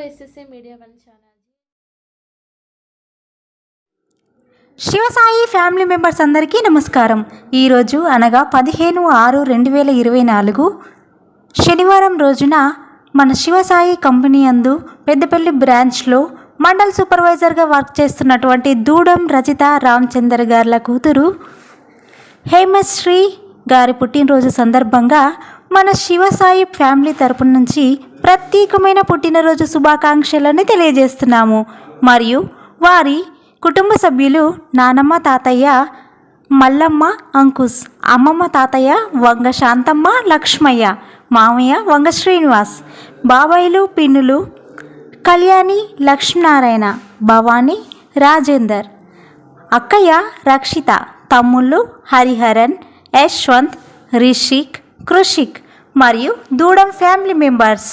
SSA media one channel Shivasai family members అందరికీ నమస్కారం. ఈరోజు అనగా పదిహేను ఆరు రెండు వేల ఇరవై నాలుగు శనివారం రోజున మన శివసాయి కంపెనీ అందు పెద్దపల్లి బ్రాంచ్లో మండల్ సూపర్వైజర్గా వర్క్ చేస్తున్నటువంటి దూడం రచిత రామచందర్ గార్ల కూతురు హేమశ్రీ గారి పుట్టినరోజు సందర్భంగా మన శివసాయి ఫ్యామిలీ తరపు నుంచి ప్రత్యేకమైన పుట్టినరోజు శుభాకాంక్షలను తెలియజేస్తున్నాము. మరియు వారి కుటుంబ సభ్యులు నానమ్మ తాతయ్య మల్లమ్మ అంకుష్ అమ్మమ్మ తాతయ్య వంగ శాంతమ్మ లక్ష్మయ్య మామయ్య వంగ శ్రీనివాస్ బాబాయిలు పిన్నులు కళ్యాణి లక్ష్మీనారాయణ భవానీ రాజేందర్ అక్కయ్య రక్షిత తమ్ముళ్ళు హరిహరన్ యశ్వంత్ రిషిక్ కృషిక్ మరియు దూడం ఫ్యామిలీ మెంబర్స్.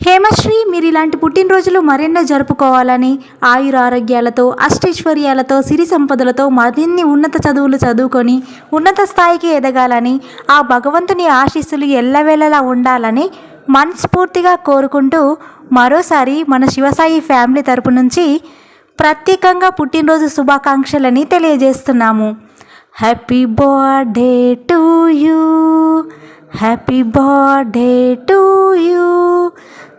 హేమశ్రీ మీరు ఇలాంటి పుట్టినరోజులు మరెన్నో జరుపుకోవాలని ఆయుర ఆరోగ్యాలతో అష్టైశ్వర్యాలతో సిరి సంపదలతో మరిన్ని ఉన్నత చదువులు చదువుకొని ఉన్నత స్థాయికి ఎదగాలని ఆ భగవంతుని ఆశీస్సులు ఎల్లవేళలా ఉండాలని మనస్ఫూర్తిగా కోరుకుంటూ మరోసారి మన శివసాయి ఫ్యామిలీ తరపు నుంచి ప్రత్యేకంగా పుట్టినరోజు శుభాకాంక్షలని తెలియజేస్తున్నాము. Happy birthday to you happy birthday to you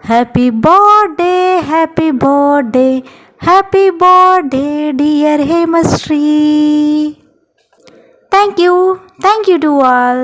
happy birthday happy birthday happy birthday dear Hemashri thank you thank you to all